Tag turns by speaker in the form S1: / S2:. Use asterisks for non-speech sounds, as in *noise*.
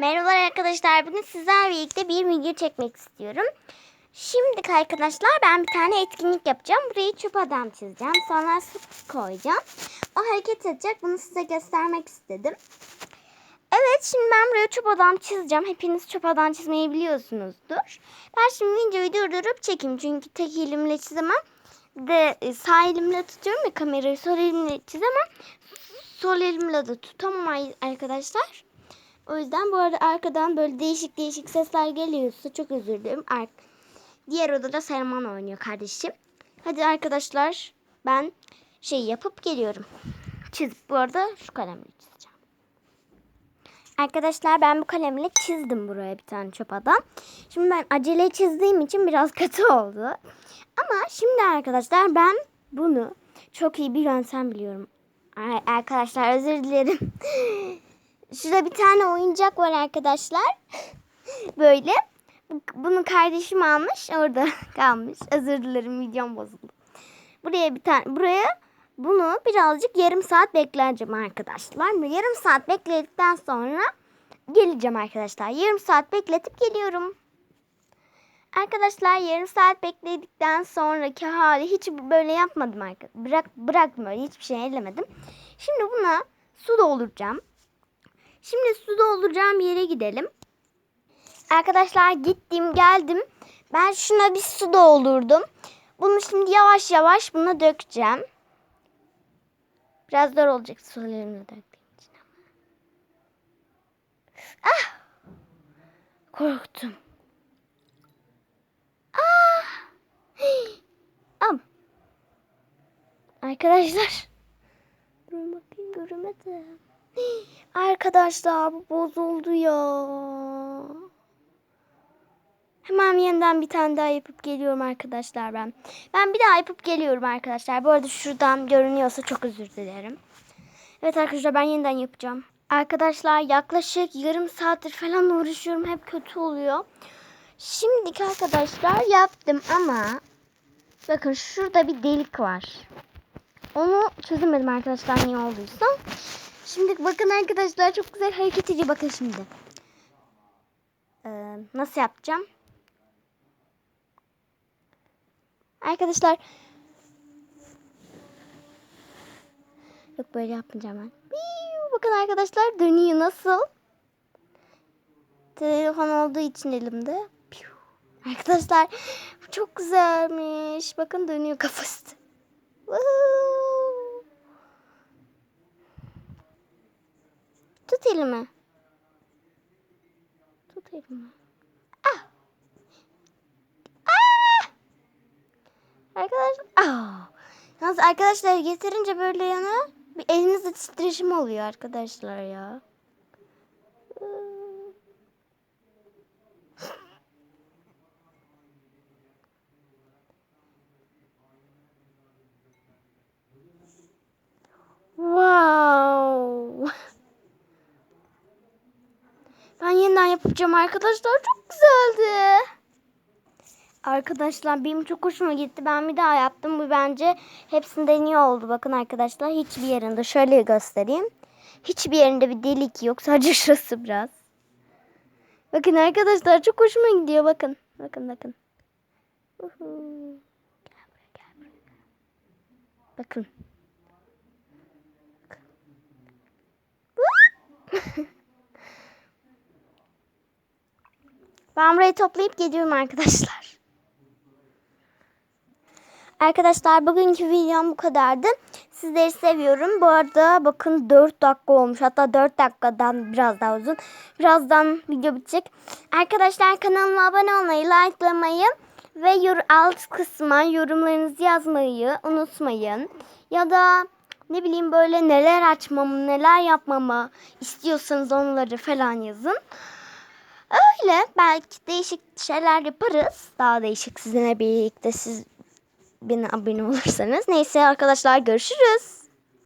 S1: Merhabalar arkadaşlar. Bugün sizlerle birlikte bir video çekmek istiyorum. Şimdi arkadaşlar ben bir tane etkinlik yapacağım. Burayı çöp adam çizeceğim. Sonra su koyacağım. O hareket edecek. Bunu size göstermek istedim. Evet şimdi ben buraya çöp adam çizeceğim. Hepiniz çöp adam çizmeyi biliyorsunuzdur. Ben şimdi videoyu durdurup çekeyim. Çünkü tek elimle çizemem. De e, sağ elimle tutuyorum ya kamerayı. Sol elimle çizemem. Sol elimle de tutamam arkadaşlar. O yüzden bu arada arkadan böyle değişik değişik sesler geliyorsa çok özür dilerim. Ar- Diğer odada Selman oynuyor kardeşim. Hadi arkadaşlar ben şey yapıp geliyorum. Çiz. Bu arada şu kalemle çizeceğim. Arkadaşlar ben bu kalemle çizdim buraya bir tane çöp adam. Şimdi ben acele çizdiğim için biraz *laughs* kötü oldu. Ama şimdi arkadaşlar ben bunu çok iyi bir yöntem biliyorum. Arkadaşlar özür dilerim. *laughs* Şurada bir tane oyuncak var arkadaşlar. *laughs* Böyle. Bu- Bunu kardeşim almış. Orada *laughs* kalmış. Özür dilerim videom bozuldu. Buraya bir tane buraya bunu birazcık yarım saat bekleyeceğim arkadaşlar. Yarım saat bekledikten sonra geleceğim arkadaşlar. Yarım saat bekletip geliyorum. Arkadaşlar yarım saat bekledikten sonraki hali hiç böyle yapmadım arkadaşlar. Bırak bıraktım öyle hiçbir şey ellemedim. Şimdi buna su dolduracağım. Şimdi su dolduracağım yere gidelim. Arkadaşlar gittim geldim. Ben şuna bir su doldurdum. Bunu şimdi yavaş yavaş buna dökeceğim. Biraz zor olacak sularını döktüğüm için ama. Ah! Korktum. Ah! *gasps* Am. Arkadaşlar. Durun bakayım göremedim. Arkadaşlar bu bozuldu ya. Hemen yeniden bir tane daha yapıp geliyorum arkadaşlar ben. Ben bir daha yapıp geliyorum arkadaşlar. Bu arada şuradan görünüyorsa çok özür dilerim. Evet arkadaşlar ben yeniden yapacağım. Arkadaşlar yaklaşık yarım saattir falan uğraşıyorum. Hep kötü oluyor. Şimdiki arkadaşlar yaptım ama bakın şurada bir delik var. Onu çözemedim arkadaşlar niye olduysa. Şimdi bakın arkadaşlar çok güzel hareket ediyor. Bakın şimdi. Ee, nasıl yapacağım? Arkadaşlar Yok böyle yapmayacağım ben. Bakın arkadaşlar dönüyor nasıl? Telefon olduğu için elimde. Arkadaşlar çok güzelmiş. Bakın dönüyor kafası. Woohoo. Tut elimi. Tut elimi. Ah. Ah. Arkadaşlar. Ah. Yalnız arkadaşlar getirince böyle yana bir elinizde titreşim oluyor arkadaşlar ya. Ben yeniden yapacağım arkadaşlar. Çok güzeldi. Arkadaşlar benim çok hoşuma gitti. Ben bir daha yaptım. Bu bence hepsinden iyi oldu. Bakın arkadaşlar hiçbir yerinde şöyle göstereyim. Hiçbir yerinde bir delik yok. Sadece *laughs* şurası biraz. Bakın arkadaşlar çok hoşuma gidiyor. Bakın. Bakın bakın. Buraya. Bakın. *laughs* Ben burayı toplayıp geliyorum arkadaşlar. Arkadaşlar bugünkü videom bu kadardı. Sizleri seviyorum. Bu arada bakın 4 dakika olmuş. Hatta 4 dakikadan biraz daha uzun. Birazdan video bitecek. Arkadaşlar kanalıma abone olmayı, likelamayı ve yor alt kısma yorumlarınızı yazmayı unutmayın. Ya da ne bileyim böyle neler açmamı, neler yapmamı istiyorsanız onları falan yazın. Öyle belki değişik şeyler yaparız. Daha değişik sizinle birlikte siz beni abone olursanız. Neyse arkadaşlar görüşürüz.